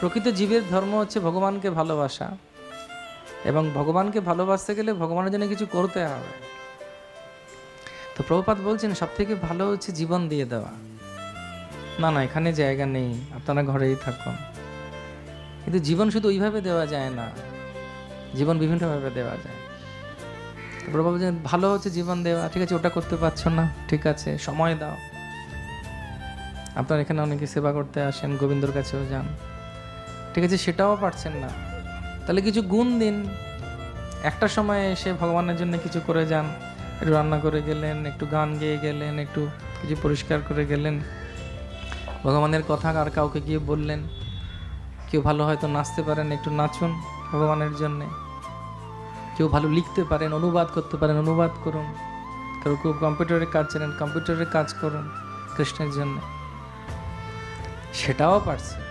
প্রকৃত জীবের ধর্ম হচ্ছে ভগবানকে ভালোবাসা। এবং ভগবানকে ভালোবাসতে গেলে ভগবানের জন্য কিছু করতে হবে। তো প্রভুপাত বলছেন সব থেকে ভালো হচ্ছে জীবন দিয়ে দেওয়া। না না, এখানে জায়গা নেই, আপনারা ঘরেই থাকুন। কিন্তু জীবন শুধু ওইভাবে দেওয়া যায় না, জীবন বিভিন্নভাবে দেওয়া যায়। প্রভু বলছেন, ভালো হচ্ছে জীবন দেওয়া, ঠিক আছে, ওটা করতে পারছ না, ঠিক আছে, সময় দাও। আপনার এখানে অনেকে সেবা করতে আসেন, গোবিন্দর কাছেও যান। ঠিক আছে, সেটাও পারছেন না। তাহলে কিছু গুণ দিন। একটা সময় এসে ভগবানের জন্য কিছু করে যান। একটু রান্না করে গেলেন, একটু গান গেয়ে গেলেন, একটু কিছু পরিষ্কার করে গেলেন। ভগবানের কথা আর কাউকে গিয়ে বললেন, কেউ ভালো হয়তো নাচতে পারেন, একটু নাচুন ভগবানের জন্যে। কেউ ভালো লিখতে পারেন, অনুবাদ করতে পারেন, অনুবাদ করুন। কেউ কেউ কম্পিউটারে কাজ জানেন কম্পিউটারে কাজ করুন কৃষ্ণের জন্য। সেটাও পারছে।